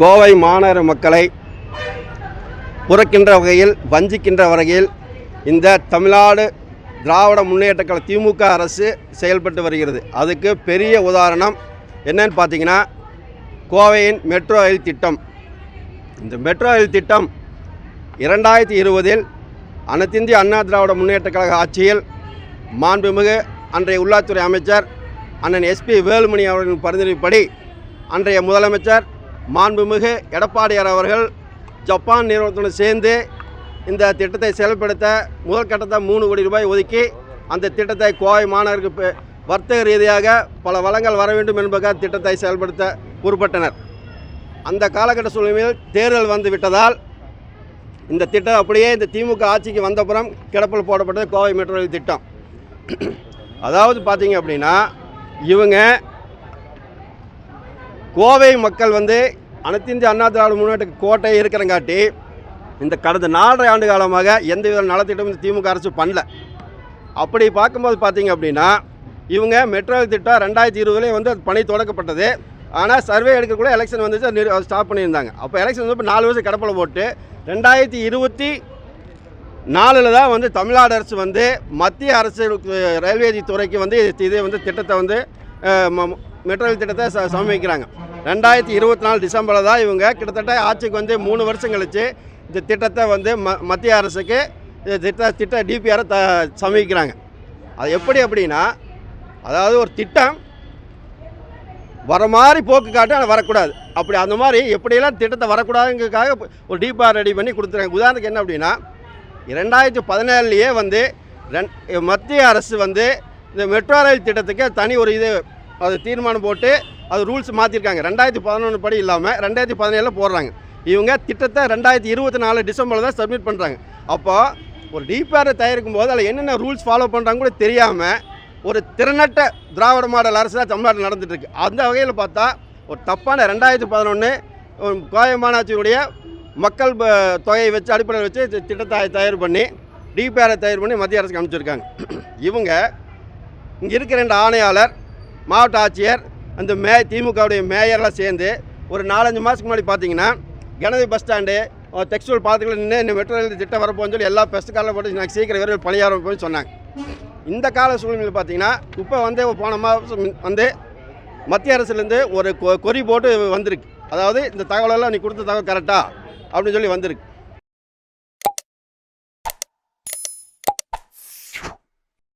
கோவை மாநகர மக்களை புறக்கின்ற வகையில் வஞ்சிக்கின்ற வகையில் இந்த தமிழ்நாடு திராவிட முன்னேற்றக் கழக திமுக அரசு செயல்பட்டு வருகிறது. அதுக்கு பெரிய உதாரணம் என்னன்னு பார்த்தீங்கன்னா கோவையின் மெட்ரோ ரயில் திட்டம். இந்த மெட்ரோ ரயில் திட்டம் இரண்டாயிரத்தி இருபதில் அனைத்திந்திய அண்ணா திராவிட முன்னேற்ற கழக ஆட்சியில் மாண்புமிகு அன்றைய உள்ளாட்சித்துறை அமைச்சர் அண்ணன் எஸ்பி வேலுமணி அவர்களின் பரிந்துரைப்படி அன்றைய முதலமைச்சர் மாண்புமிகு எடப்பாடியார் அவர்கள் ஜப்பான் நிறுவனத்துடன் சேர்ந்து இந்த திட்டத்தை செயல்படுத்த முதல் கட்டத்தை மூணு கோடி ரூபாய் ஒதுக்கி அந்த திட்டத்தை கோவை மாநகருக்கு வர்த்தக ரீதியாக பல வளங்கள் வர வேண்டும் என்பதற்காக திட்டத்தை செயல்படுத்த பொறுப்பட்டனர். அந்த காலகட்ட சூழ்நிலையில் தேர்தல் வந்து விட்டதால் இந்த திட்டம் அப்படியே இந்த திமுக ஆட்சிக்கு வந்தப்புறம் கிடப்பில் போடப்பட்டது கோவை மெட்ரோ ரயில் திட்டம். அதாவது பார்த்தீங்க அப்படின்னா இவங்க கோவை மக்கள் வந்து அனைத்திந்திய அண்ணா திராவிட முன்னேற்ற கோட்டை இருக்கிறங்காட்டி இந்த கடந்த நாலரை ஆண்டு காலமாக எந்த வித நலத்திட்டமும் இந்த திமுக அரசு பண்ணல. அப்படி பார்க்கும்போது பார்த்தீங்க அப்படின்னா இவங்க மெட்ரோ திட்டம் ரெண்டாயிரத்தி இருபதுலேயே வந்து அது பணி தொடக்கப்பட்டது. ஆனால் சர்வே எடுக்கக்குள்ள எலெக்ஷன் வந்துச்சு ஸ்டாப் பண்ணியிருந்தாங்க. அப்போ எலெக்ஷன் வந்து இப்போ நாலு வருஷம் கடப்பில் போட்டு ரெண்டாயிரத்தி இருபத்தி நாலில் தான் வந்து தமிழ்நாடு அரசு வந்து மத்திய அரசு ரயில்வே துறைக்கு வந்து இதை இதே வந்து திட்டத்தை வந்து மெட்ரோ திட்டத்தை ச சமர்ப்பிக்கிறாங்க. ரெண்டாயிரத்தி இருபத்தி நாலு டிசம்பரில் தான் இவங்க கிட்டத்தட்ட ஆட்சிக்கு வந்து மூணு வருஷம் கழித்து இந்த திட்டத்தை வந்து ம மத்திய அரசுக்கு இந்த திட்ட திட்ட டிபிஆரை த சமர்ப்பிக்கிறாங்க அது எப்படி அப்படின்னா அதாவது ஒரு திட்டம் வர மாதிரி போக்கு காட்டு ஆனால் வரக்கூடாது. அப்படி அந்த மாதிரி எப்படியெல்லாம் திட்டத்தை வரக்கூடாதுங்கிறதுக்காக ஒரு டிபிஆர் ரெடி பண்ணி கொடுத்துருக்காங்க. உதாரணத்துக்கு என்ன அப்படின்னா ரெண்டாயிரத்தி பதினேழுலேயே வந்து ரெண் மத்திய அரசு வந்து இந்த மெட்ரோ ரயில் திட்டத்துக்கு தனி ஒரு இது அது தீர்மானம் போட்டு அது ரூல்ஸ் மாற்றிருக்காங்க ரெண்டாயிரத்தி பதினொன்று படி இல்லாமல் ரெண்டாயிரத்தி பதினேழில் போடுறாங்க. இவங்க திட்டத்தை ரெண்டாயிரத்தி இருபத்தி நாலு டிசம்பரில் தான் சப்மிட் பண்ணுறாங்க அப்போது ஒரு டிபிஆரை தயாரிக்கும் போது அதில் என்னென்ன ரூல்ஸ் ஃபாலோ பண்ணுறாங்க கூட தெரியாமல் ஒரு திறனட்ட திராவிட மாடல் அரசு தான் தமிழ்நாட்டில் நடந்துட்டு அந்த வகையில் பார்த்தா ஒரு தப்பான ரெண்டாயிரத்தி பதினொன்று கோவை மக்கள் தொகையை வச்சு அடிப்படையில் வச்சு திட்டத்தை தயார் பண்ணி டிபிஆரை தயார் பண்ணி மத்திய அரசுக்கு அனுப்பிச்சிருக்காங்க. இவங்க இங்கே இருக்கிற ரெண்டு ஆணையாளர் மாவட்ட ஆட்சியர் அந்த மே திமுகவுடைய மேயரெலாம் சேர்ந்து ஒரு நாலஞ்சு மாதத்துக்கு முன்னாடி பார்த்தீங்கன்னா கணபதி பஸ் ஸ்டாண்டு டெக்ஸ்டைல் பார்த்துக்கலாம் நின்று இந்த மெட்ரோ ரயில் திட்டம் வரப்போன்னு சொல்லி எல்லா பெஸ்ட் காலில் போட்டு நாங்கள் சீக்கிரம் விரைவில் பணியாரம் போய் சொன்னாங்க. இந்த கால சூழ்நிலையில் பார்த்தீங்கன்னா இப்போ வந்து போன மாதம் வந்து மத்திய அரசுலேருந்து ஒரு கொ- கொறி போட்டு வந்திருக்கு. அதாவது இந்த தகவலெல்லாம் நீ கொடுத்த தகவல் கரெக்டாக அப்படின்னு சொல்லி வந்திருக்கு.